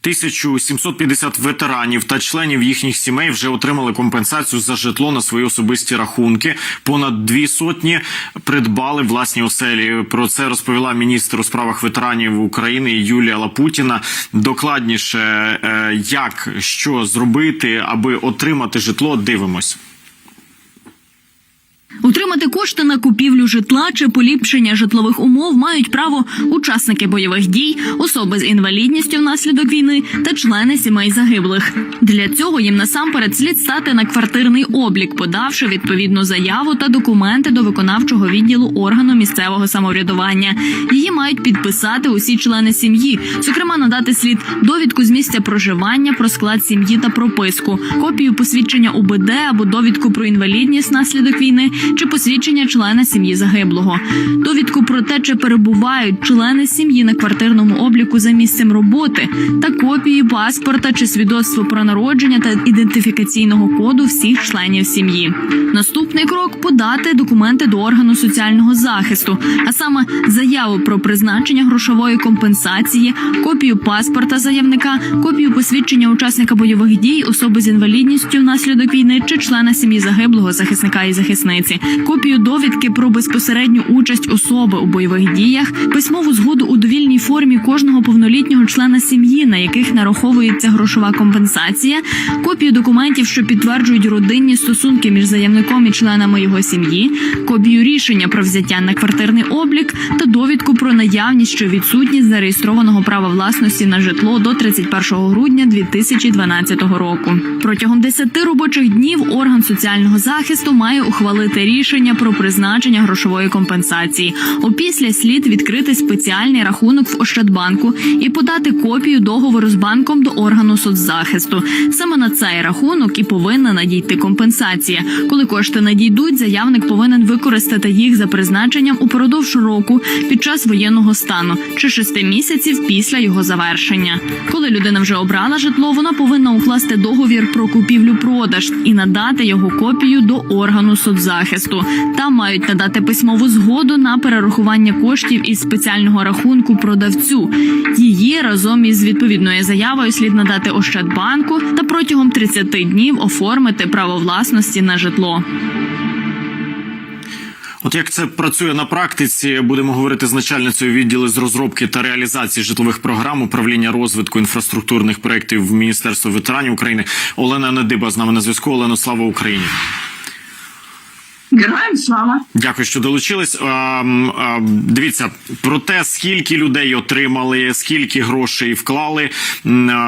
1750 ветеранів та членів їхніх сімей вже отримали компенсацію за житло на свої особисті рахунки. Понад дві сотні придбали власні оселі. Про це розповіла міністр у справах ветеранів України Юлія Лапутіна. Докладніше, е, як що зробити, аби отримати житло, дивимось. Утримати кошти на купівлю житла чи поліпшення житлових умов мають право учасники бойових дій, особи з інвалідністю внаслідок війни та члени сімей загиблих. Для цього їм насамперед слід стати на квартирний облік, подавши відповідну заяву та документи до виконавчого відділу органу місцевого самоврядування. Її мають підписати усі члени сім'ї, зокрема надати слід довідку з місця проживання про склад сім'ї та прописку, копію посвідчення УБД або довідку про інвалідність внаслідок війни чи посвідчення члена сім'ї загиблого, довідку про те, чи перебувають члени сім'ї на квартирному обліку за місцем роботи, та копії паспорта чи свідоцтво про народження та ідентифікаційного коду всіх членів сім'ї. Наступний крок подати документи до органу соціального захисту, а саме заяву про призначення грошової компенсації, копію паспорта заявника, копію посвідчення учасника бойових дій, особи з інвалідністю внаслідок війни чи члена сім'ї загиблого захисника і захисниці, копію довідки про безпосередню участь особи у бойових діях, письмову згоду у довільній формі кожного повнолітнього члена сім'ї, на яких нараховується грошова компенсація, копію документів, що підтверджують родинні стосунки між заявником і членами його сім'ї, копію рішення про взяття на квартирний облік та довідку про наявність чи відсутність зареєстрованого права власності на житло до 31 грудня 2012 року. Протягом 10 робочих днів орган соціального захисту має ухвалити рішення про призначення грошової компенсації. Опісля слід відкрити спеціальний рахунок в Ощадбанку і подати копію договору з банком до органу соцзахисту. Саме на цей рахунок і повинна надійти компенсація. Коли кошти надійдуть, заявник повинен використати їх за призначенням упродовж року під час воєнного стану чи шести місяців після його завершення. Коли людина вже обрала житло, вона повинна укласти договір про купівлю-продаж і надати його копію до органу соцзахисту. Там мають надати письмову згоду на перерахування коштів із спеціального рахунку продавцю. Її разом із відповідною заявою слід надати Ощадбанку та протягом 30 днів оформити право власності на житло. От як це працює на практиці, будемо говорити з начальницею відділу з розробки та реалізації житлових програм управління розвитку інфраструктурних проєктів Міністерства ветеранів України Олена Недиба з нами на зв'язку. Олено, слава Україні. Героям слава! Дякую, що долучились. А, м, а, Дивіться про те, скільки людей отримали, скільки грошей вклали.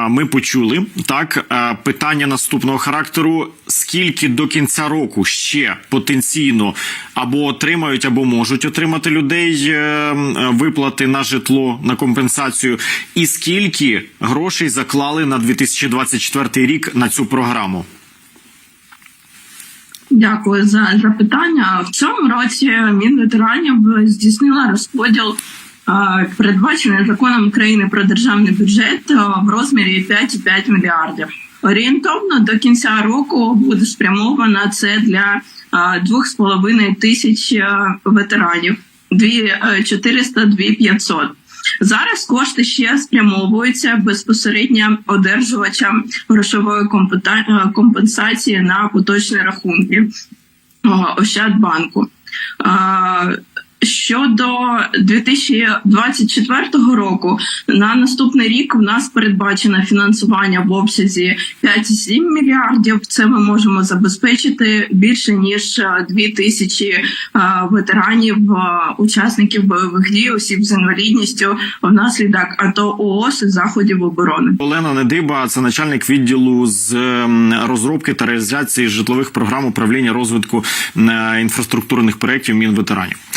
Ми почули так. Питання наступного характеру: скільки до кінця року ще потенційно або отримають, або можуть отримати людей е, виплати на житло на компенсацію, і скільки грошей заклали на 2024 рік на цю програму? Дякую за запитання. В цьому році Мінветеранів здійснила розподіл е, передбачений законом України про державний бюджет е, в розмірі 5,5 мільярдів. Орієнтовно до кінця року буде спрямовано це для е, 2,5 тисяч е, ветеранів. 2 е, 400, 2 500. Зараз кошти ще спрямовуються безпосередньо одержувачам грошової е, компенсації на поточні рахунки е, Ощадбанку. Е, Щодо 2024 року, на наступний рік в нас передбачено фінансування в обсязі 5,7 мільярдів. Це ми можемо забезпечити більше ніж е, 2 тисячі е, ветеранів, е, учасників бойових дій, осіб з інвалідністю внаслідок АТО ООС і заходів оборони. Олена Недиба, це начальник відділу з ем, розробки та реалізації житлових програм управління розвитку е, інфраструктурних проєктів Мінветеранів.